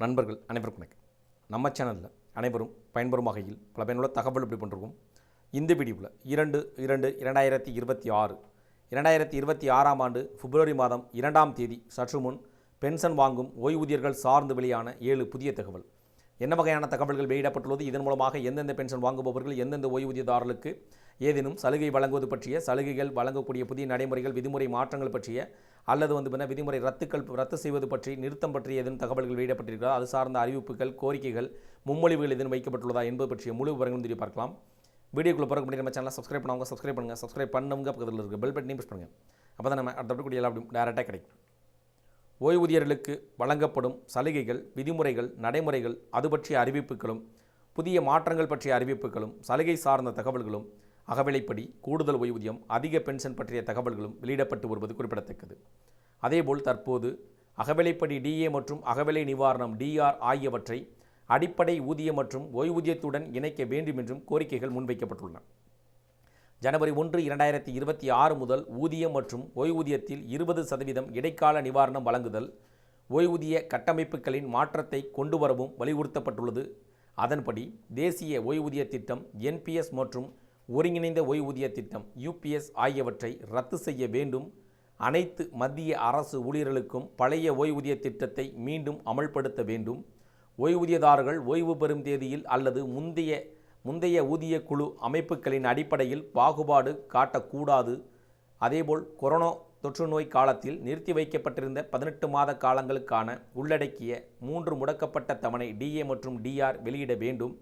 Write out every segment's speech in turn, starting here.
நண்பர்கள் அனைவருக்கும் வணக்கம். நம்ம சேனலில் அனைவரும் பயன்பெறும் வகையில் பல பயனுள்ள தகவல் இப்படி பண்ணிருக்கோம் இந்த வீடியோவில் இரண்டு இரண்டு இரண்டாயிரத்தி இருபத்தி ஆறு இரண்டாயிரத்தி இருபத்தி ஆறாம் ஆண்டு பிப்ரவரி மாதம் இரண்டாம் தேதி சற்று முன் பென்ஷன் வாங்கும் ஓய்வூதியர்கள் சார்ந்து வெளியான ஏழு புதிய தகவல். என்ன வகையான தகவல்கள் வெளியிடப்பட்டுள்ளது? இதன் மூலமாக எந்தெந்த பென்ஷன் வாங்குபவர்கள் எந்தெந்த ஓய்வூதியதாரர்களுக்கு ஏதேனும் சலுகை வழங்குவது பற்றிய சலுகைகள் வழங்கக்கூடிய புதிய நடைமுறைகள் விதிமுறை மாற்றங்கள் பற்றிய அல்லது வந்து பின்ன விதிமுறை ரத்துக்கள் ரத்து செய்வது பற்றி நிறுத்தம் பற்றிய ஏதேனும் தகவல்கள் வெளியிடப்பட்டிருக்கிறதா? அது சார்ந்த அறிவிப்புகள் கோரிக்கைகள் முன்மொழிவுகள் எதுவும் வைக்கப்பட்டுள்ளதா என்பது பற்றிய முழு விவரங்களும் தெரிய பார்க்கலாம். வீடியோக்குள்ளே பிறகு முன்னாடி நம்ம சேனலை சப்ஸ்கிரைப் பண்ணுவாங்க சப்ஸ்கிரைப் பண்ணுங்கள் சப்ஸ்கிரைப் பண்ணுங்க பக்கத்தில் இருக்க பெல் பட்டனையும் ப்ரெஸ் பண்ணுங்கள் அப்போ தான் நம்ம அடுத்தபடி கூடிய எல்லாம் டேரெக்டாக கிடைக்கும். ஓய்வூதியர்களுக்கு வழங்கப்படும் சலுகைகள் விதிமுறைகள் நடைமுறைகள் அது பற்றிய அறிவிப்புகளும் புதிய மாற்றங்கள் பற்றிய அறிவிப்புகளும் சலுகை சார்ந்த தகவல்களும் அகவிலைப்படி கூடுதல் ஓய்வூதியம் அதிக பென்ஷன் பற்றிய தகவல்களும் வெளியிடப்பட்டு வருவது குறிப்பிடத்தக்கது. அதேபோல் தற்போது அகவிலைப்படி டிஏ மற்றும் அகவிலை நிவாரணம் டிஆர் ஆகியவற்றை அடிப்படை ஊதியம் மற்றும் ஓய்வூதியத்துடன் இணைக்க வேண்டும் என்றும் கோரிக்கைகள் முன்வைக்கப்பட்டுள்ளன. ஜனவரி ஒன்று இரண்டாயிரத்தி இருபத்தி ஆறு முதல் ஊதியம் மற்றும் ஓய்வூதியத்தில் இருபது சதவீதம் இடைக்கால நிவாரணம் வழங்குதல் ஓய்வூதிய கட்டமைப்புகளின் மாற்றத்தை கொண்டு வரவும் வலியுறுத்தப்பட்டுள்ளது. அதன்படி தேசிய ஓய்வூதிய திட்டம் என்பிஎஸ் மற்றும் ஒருங்கிணைந்த ஓய்வூதிய திட்டம் யூபிஎஸ் ஆகியவற்றை ரத்து செய்ய வேண்டும். அனைத்து மத்திய அரசு ஊழியர்களுக்கும் பழைய ஓய்வூதிய திட்டத்தை மீண்டும் அமல்படுத்த வேண்டும். ஓய்வூதியதாரர்கள் ஓய்வு பெறும் தேதியில் அல்லது முந்தைய முந்தைய ஊதிய குழு அமைப்புகளின் அடிப்படையில் பாகுபாடு காட்டக்கூடாது. அதேபோல் கொரோனா தொற்று நோய் காலத்தில் நிறுத்தி வைக்கப்பட்டிருந்த பதினெட்டு மாத காலங்களுக்கான உள்ளடக்கிய மூன்று முடக்கப்பட்ட தவணை டிஏ மற்றும் டிஆர் வெளியிட வேண்டும்.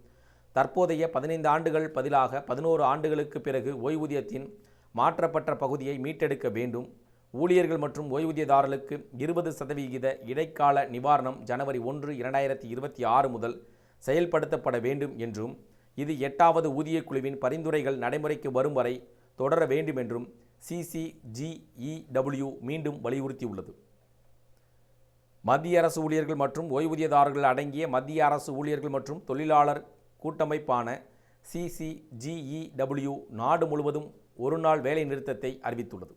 தற்போதைய பதினைந்து ஆண்டுகள் பதிலாக பதினோரு ஆண்டுகளுக்கு பிறகு ஓய்வூதியத்தின் மாற்றப்பட்ட பகுதியை மீட்டெடுக்க வேண்டும். ஊழியர்கள் மற்றும் ஓய்வூதியதாரர்களுக்கு இருபது சதவிகித இடைக்கால நிவாரணம் ஜனவரி ஒன்று இரண்டாயிரத்தி இருபத்தி ஆறு முதல் செயல்படுத்தப்பட வேண்டும் என்றும் இது எட்டாவது ஊதியக் குழுவின் பரிந்துரைகள் நடைமுறைக்கு வரும் வரை தொடர வேண்டும் என்றும் சிசிஜிஇடபிள்யூ மீண்டும் வலியுறுத்தியுள்ளது. மத்திய அரசு ஊழியர்கள் மற்றும் ஓய்வூதியதாரர்கள் அடங்கிய மத்திய அரசு ஊழியர்கள் மற்றும் தொழிலாளர் கூட்டமைப்பான சிசிஜிஇடபிள்யூ நாடு முழுவதும் ஒரு நாள் வேலை நிறுத்தத்தை அறிவித்துள்ளது.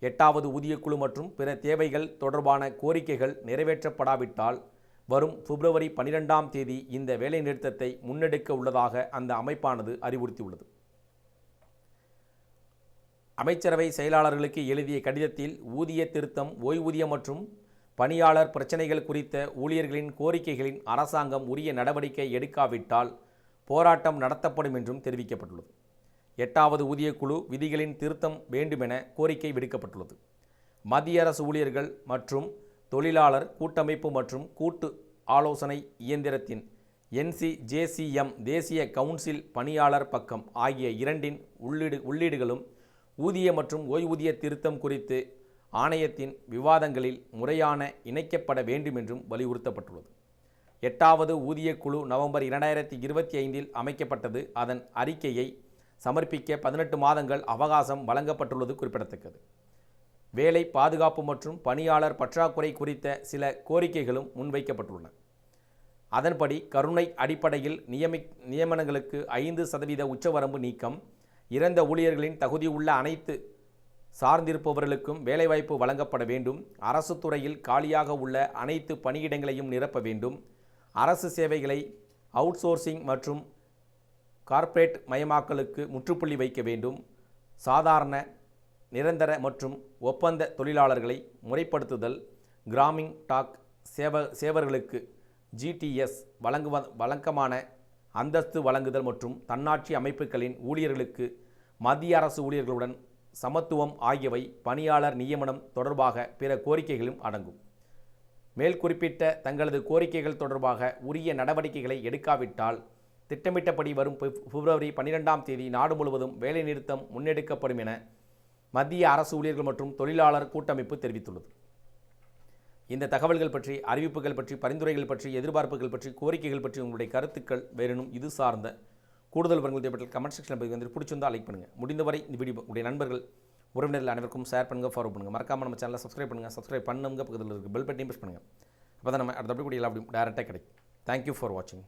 எட்டாவது ஊதியக்குழு மற்றும் பிற தேவைகள் தொடர்பான கோரிக்கைகள் நிறைவேற்றப்படாவிட்டால் வரும் பிப்ரவரி பனிரெண்டாம் தேதி இந்த வேலைநிறுத்தத்தை முன்னெடுக்க உள்ளதாக அந்த அமைப்பானது அறிவுறுத்தியுள்ளது. அமைச்சரவை செயலாளர்களுக்கு எழுதிய கடிதத்தில் ஊதிய திருத்தம் ஓய்வூதியம் மற்றும் பணியாளர் பிரச்சினைகள் குறித்த ஊழியர்களின் கோரிக்கைகளின் அரசாங்கம் உரிய நடவடிக்கை எடுக்காவிட்டால் போராட்டம் நடத்தப்படும் என்றும் தெரிவிக்கப்பட்டுள்ளது. எட்டாவது ஊதியக்குழு விதிகளின் திருத்தம் வேண்டுமென கோரிக்கை விடுக்கப்பட்டுள்ளது. மத்திய அரசு ஊழியர்கள் மற்றும் தொழிலாளர் கூட்டமைப்பு மற்றும் கூட்டு ஆலோசனை இயந்திரத்தின் என்சிஜேசிஎம் தேசிய கவுன்சில் பணியாளர் பக்கம் ஆகிய இரண்டின் உள்ளீடு உள்ளீடுகளும் ஊதிய மற்றும் ஓய்வூதிய திருத்தம் குறித்து ஆணையத்தின் விவாதங்களில் முறையான இணைக்கப்பட வேண்டும் என்றும் வலியுறுத்தப்பட்டுள்ளது. எட்டாவது ஊதியக்குழு நவம்பர் இரண்டாயிரத்தி இருபத்தி ஐந்தில் அமைக்கப்பட்டது. அதன் அறிக்கையை சமர்ப்பிக்க பதினெட்டு மாதங்கள் அவகாசம் வழங்கப்பட்டுள்ளது குறிப்பிடத்தக்கது. வேலை பாதுகாப்பு மற்றும் பணியாளர் பற்றாக்குறை குறித்த சில கோரிக்கைகளும் முன்வைக்கப்பட்டுள்ளன. அதன்படி கருணை அடிப்படையில் நியமி நியமனங்களுக்கு ஐந்து சதவீத உச்சவரம்பு நீக்கம் இறந்த ஊழியர்களின் தகுதியுள்ள அனைத்து சார்ந்திருப்பவர்களுக்கும் வேலைவாய்ப்பு வழங்கப்பட வேண்டும் அரசு துறையில் காலியாக உள்ள அனைத்து பணியிடங்களையும் நிரப்ப வேண்டும் அரசு சேவைகளை அவுட்சோர்சிங் மற்றும் கார்ப்பரேட் மயமாக்கலுக்கு முற்றுப்புள்ளி வைக்க வேண்டும் சாதாரண நிரந்தர மற்றும் ஒப்பந்த தொழிலாளர்களை முறைப்படுத்துதல் கிராமிங் டாக் சேவ சேவர்களுக்கு ஜிடிஎஸ் வழங்குவ வழக்கமான அந்தஸ்து வழங்குதல் மற்றும் தன்னாட்சி அமைப்புகளின் ஊழியர்களுக்கு மத்திய அரசு ஊழியர்களுடன் சமத்துவம் ஆகியவை பணியாளர் நியமனம் தொடர்பாக பிற கோரிக்கைகளும் அடங்கும். மேல் குறிப்பிட்ட தங்களது கோரிக்கைகள் தொடர்பாக உரிய நடவடிக்கைகளை எடுக்காவிட்டால் திட்டமிட்டபடி வரும் பிப்- பிப்ரவரி பன்னிரெண்டாம் தேதி நாடு முழுவதும் வேலைநிறுத்தம் முன்னெடுக்கப்படும் என மத்திய அரசு ஊழியர்கள் மற்றும் தொழிலாளர் கூட்டமைப்பு தெரிவித்துள்ளது. இந்த தகவல்கள் பற்றி அறிவிப்புகள் பற்றி பரிந்துரைகள் பற்றி எதிர்பார்ப்புகள் பற்றி கோரிக்கைகள் பற்றி உங்களுடைய கருத்துக்கள் வேறெனும் இது சார்ந்த கூடுதல் விவரங்கள் தேவைப்பட்ட கமெண்ட் செக்ஷன் பகுதி வந்து பிடிச்சிருந்தால் லைக் பண்ணுங்கள் முடிந்தவரை இந்த வீடியோ உடைய நண்பர்கள் உறவினர்கள் அனைவருக்கும் ஷேர் பண்ணுங்கள் ஃபாலோ பண்ணுங்கள் மறக்காமல் நம்ம சேனலை சப்ஸ்கிரைப் பண்ணுங்கள் சப்ஸ்கிரைப் பண்ணுங்க பக்கத்தில் இருக்குது பெல் பட்டனையும் ப்ரெஸ் பண்ணுங்கள் அப்போ தான் நம்ம அடுத்த கூட எல்லா டேரெக்டாக கிடைக்கும். தேங்க்யூ ஃபார் வாட்சிங்